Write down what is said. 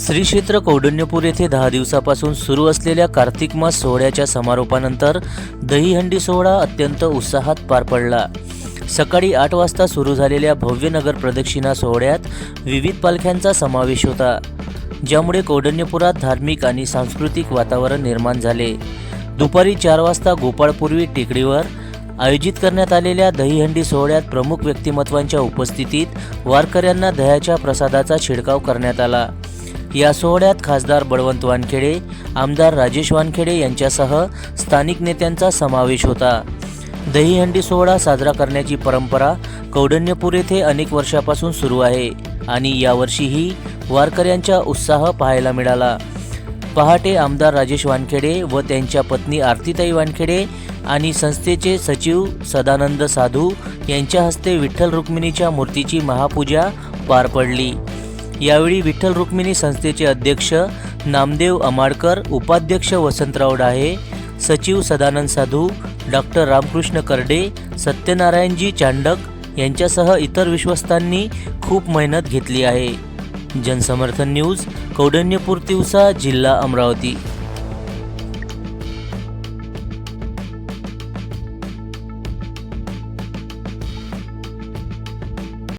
श्री क्षेत्र कौडण्यपूर येथे दहा दिवसापासून सुरू असलेल्या कार्तिक मास सोहळ्याच्या समारोपानंतर दहीहंडी सोहळा अत्यंत उत्साहात पार पडला. सकाळी आठ वाजता सुरू झालेल्या भव्य नगर प्रदक्षिणा सोहळ्यात विविध पालख्यांचा समावेश होता ज्यामुळे कौडण्यपुरात धार्मिक आणि सांस्कृतिक वातावरण निर्माण झाले. दुपारी चार वाजता गोपाळपूर्वी टेकडीवर आयोजित करण्यात आलेल्या दहीहंडी सोहळ्यात प्रमुख व्यक्तिमत्वांच्या उपस्थितीत वारकऱ्यांना दह्याच्या प्रसादाचा शिडकाव करण्यात आला. या सोहळ्यात खासदार बळवंत वानखेडे आमदार राजेश वानखेडे यांच्यासह स्थानिक नेत्यांचा समावेश होता. दहीहंडी सोहळा साजरा करण्याची परंपरा कौडण्यपूर येथे अनेक वर्षापासून सुरू आहे आणि यावर्षीही वारकऱ्यांचा उत्साह पाहायला मिळाला. पहाटे आमदार राजेश वानखेडे व त्यांच्या पत्नी आरतीताई वानखेडे आणि संस्थेचे सचिव सदानंद साधू यांच्या हस्ते विठ्ठल रुक्मिणीच्या मूर्तीची महापूजा पार पडली. यावेळी विठ्ठल रुक्मिणी संस्थेचे अध्यक्ष नामदेव अमाडकर उपाध्यक्ष वसंतराव डाहे सचिव सदानंद साधू डॉक्टर रामकृष्ण करडे सत्यनारायणजी चांडक यांच्यासह इतर विश्वस्तांनी खूप मेहनत घेतली आहे. जनसमर्थन न्यूज कौडण्यपूर तिवसा जिल्हा अमरावती.